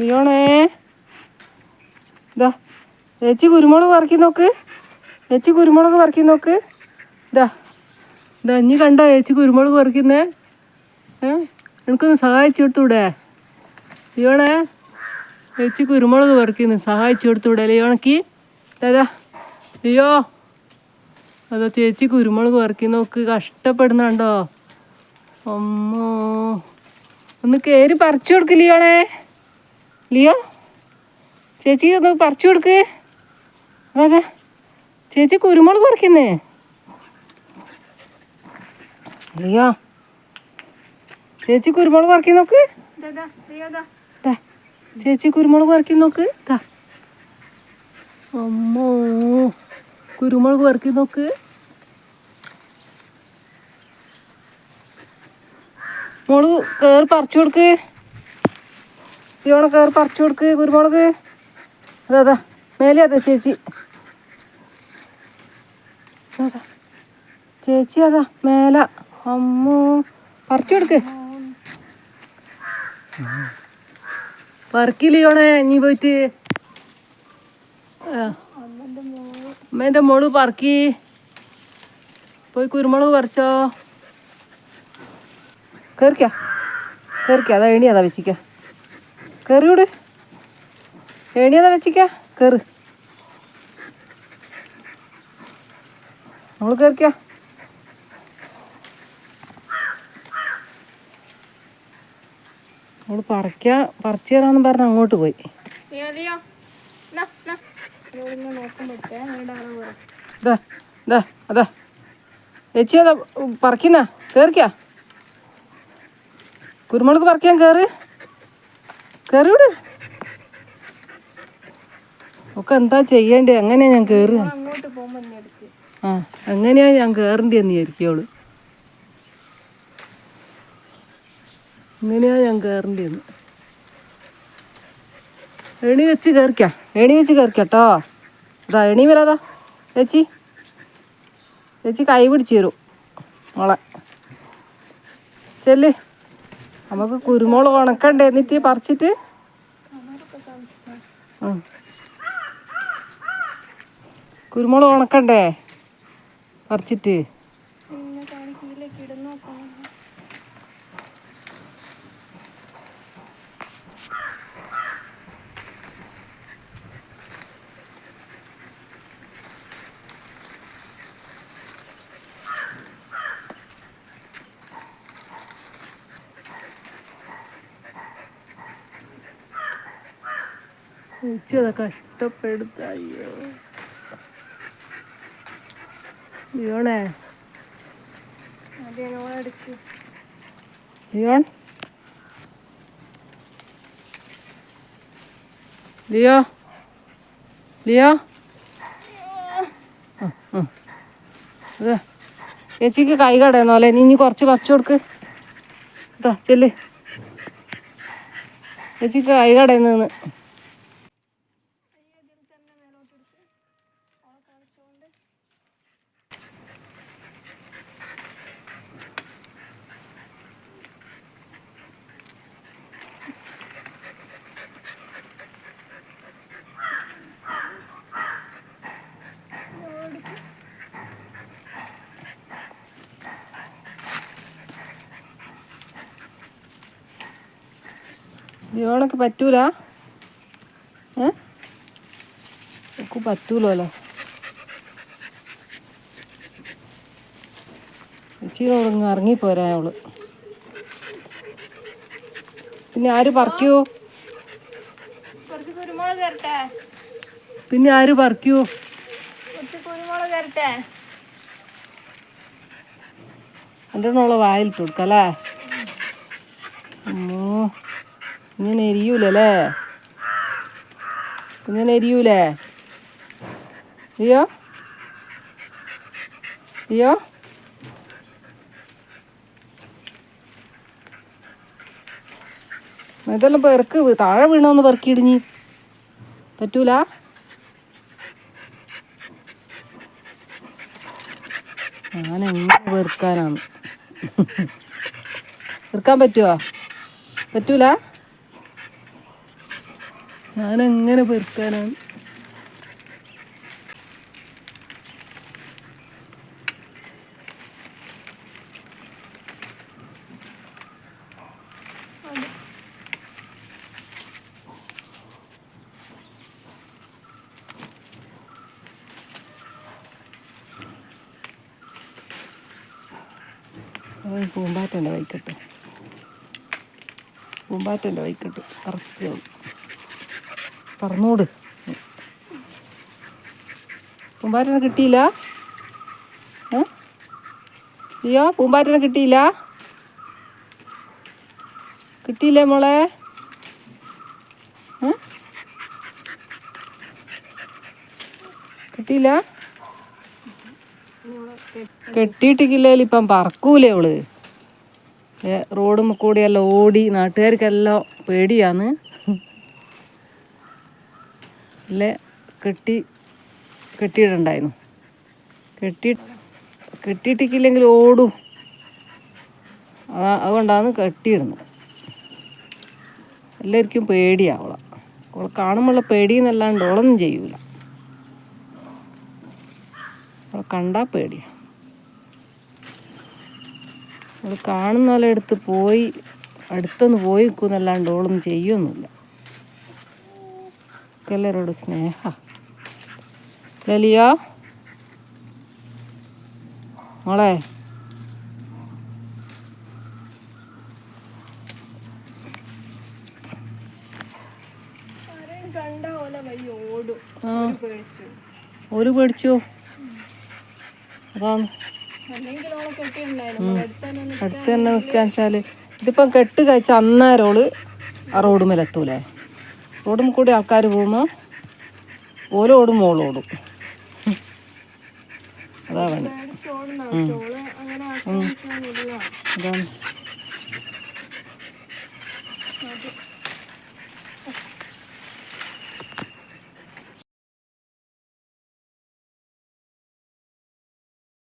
ലിയോണേ ഇതാ ചേച്ചി കുരുമുളക് വറക്കി നോക്ക്. ചേച്ചി കുരുമുളക് വറക്കി നോക്ക്. ഇതാ ഇതാ ഇനി കണ്ടോ ചേച്ചി കുരുമുളക് വറക്കുന്നേ? ഏ എനിക്കൊന്ന് സഹായിച്ചു കൊടുത്തൂടെ. ലിയോണേ ചേച്ചി കുരുമുളക് വറക്കുന്നു സഹായിച്ചു കൊടുത്തൂടെ ലിയോണക്ക് അതാ ലിയോ അതാ ചേച്ചി കുരുമുളക് വറക്കി നോക്ക് കഷ്ടപ്പെടുന്നുണ്ടോ? അമ്മോ ഒന്ന് കയറി പറിച്ചു കൊടുക്ക് ലിയോണേ. ലിയോ? ചേച്ചി ഒന്ന് പറിച്ചു കൊടുക്ക്. അതെ ചേച്ചി കുരുമുളക് പറിക്കുന്നേ. ലിയോ? ചേച്ചി കുരുമുളക് പറിക്കി നോക്ക്. ചേച്ചി കുരുമുളക് പറിക്കി നോക്ക്. ദാ. അമ്മോ കുരുമുളക് പറിക്കി നോക്ക്. മോൾ കയറി പറിച്ചു കൊടുക്ക്. ഇവണ കയറി പറിച്ചു കൊടുക്ക് കുരുമുളക് അതാ അതാ മേലെ അതാ ചേച്ചി. ചേച്ചി അതാ മേല. അമ്മോ പറിച്ചു കൊടുക്ക്. പറക്കില്ലോണേ നീ പോയിട്ട്. അമ്മേന്റെ മോൾ പറക്കി. പോയി കുരുമുളക് പറിച്ചോ. കയറിക്കാ കയറിക്കാ അതാ എണി അതാ വെച്ചിക്ക. കയറിയൂട് എണി അതാ വെച്ചിക്ക കയറ് നമ്മൾ കയറിക്ക നമ്മൾ പറിക്ക പറിച്ചു തരാന്ന് പറഞ്ഞ് അങ്ങോട്ട് പോയി. ഇതാ ഇതാ അതാ. ചേച്ചി അതാ പറിക്കുന്ന. കയറിക്ക കുരുമുളക് പറിക്കാൻ കയറ് കയറിവിട് ഒക്കെ എന്താ ചെയ്യണ്ടേ? എങ്ങനെയാ ഞാൻ കയറുക ആ എങ്ങനെയാ ഞാൻ കയറേണ്ടതെന്ന് വിചാരിക്കോൾ ഇങ്ങനെയാ ഞാൻ കയറേണ്ടതെന്ന് എണി വെച്ച് കയറിക്ക എണി വെച്ച് കയറിക്കട്ടോ അതാ എണി വരാതാ. ചേച്ചി. ചേച്ചി കൈ പിടിച്ച് തരും മോളെ. ചെല്ല്. നമുക്ക് കുരുമുളക് ഉണക്കണ്ടേ? എന്നിട്ട് പറിച്ചിട്ട്. കുരുമുളക് ഉണക്കണ്ടേ? പറിച്ചിട്ട്. കഷ്ടപ്പെടുത്ത അയ്യോ. ലിയോൺ. ലിയോ. ലിയോ. അതെ ചേച്ചിക്ക് കൈ കടയുന്നോ അല്ലേ? നീ ഇനി കുറച്ച് വച്ചു കൊടുക്ക്. ഇതാ ചെല്ല്. ചേച്ചിക്ക് കൈ കടയുന്നു ലിയോണക്ക് പറ്റൂല? ഏക്ക് പറ്റൂലല്ലോ. ചേച്ചിയോട് ഇങ്ങ് ഇറങ്ങിപ്പോരാ അവൾ. പിന്നെ ആര് പറിക്കൂ? പിന്നെ ആര് പറിക്കൂ? രണ്ടെണ്ണമുള്ള വായിലിട്ട് കൊടുക്കല്ലേ ഇങ്ങനെ എരിയൂലല്ലേ? ഇങ്ങനെ എരിയൂലേ? അയ്യോ അയ്യോ ഇതെല്ലാം പെറുക്ക് താഴെ വീണോന്ന് പെറുക്കിയിടിഞ്ഞി പറ്റൂല? ഞാൻ എങ്ങനെ വെറുക്കാനാണ് വെറുക്കാൻ പറ്റുമോ പറ്റൂല? ഞാനെങ്ങനെ പെറുക്കാനാണ് പൂമ്പാറ്റന്റെ വൈക്കട്ടെ. പൂമ്പാറ്റന്റെ വൈക്കട്ടെ. കറക്റ്റ് പറന്നോട്. പൂമ്പാറ്റനെ കിട്ടിയില്ല? അയ്യോ പൂമ്പാറ്റനെ കിട്ടിയില്ല? കിട്ടിയില്ലേ മോളെ? കിട്ടിയില്ല? കെട്ടിയിട്ടിക്കില്ലേലും ഇപ്പം പറക്കൂലേ അവൾ റോഡും കൂടിയെല്ലാം ഓടി നാട്ടുകാർക്കെല്ലാം പേടിയാന്ന് അല്ലേ കെട്ടി കെട്ടിയിടണ്ടായിരുന്നു. കെട്ടി കെട്ടിയിട്ടിക്കില്ലെങ്കിൽ ഓടും. അതാ അതുകൊണ്ടാണ് കെട്ടിയിടുന്നത്. എല്ലാവർക്കും പേടിയാണ് അവളെ. അവളെ കാണുമ്പോഴുള്ള പേടിയെന്നല്ലാണ്ട് ഓളൊന്നും ചെയ്യൂല. അവളെ കണ്ടാൽ പേടിയാണ് അവൾ കാണുന്ന പോലെ പോയി അടുത്തൊന്ന് പോയി നിൽക്കുന്നല്ലാണ്ട് ഓളൊന്നും ചെയ്യൊന്നുമില്ല എല്ലാവരോട് സ്നേഹ. ലലിയോ? മോളെ? ഒരു പേടിച്ചു. അടുത്ത് തന്നെ നിൽക്കാന്ന് വെച്ചാൽ ഇതിപ്പം കെട്ട് കഴിച്ച അന്നേരോൾ ആ റോഡുമേലെത്തൂലേ റോഡും കൂടി ആൾക്കാർ പോകുമ്പോൾ ഓരോടും മോളോടും അതാ വേണ്ടത്. അതാണ്.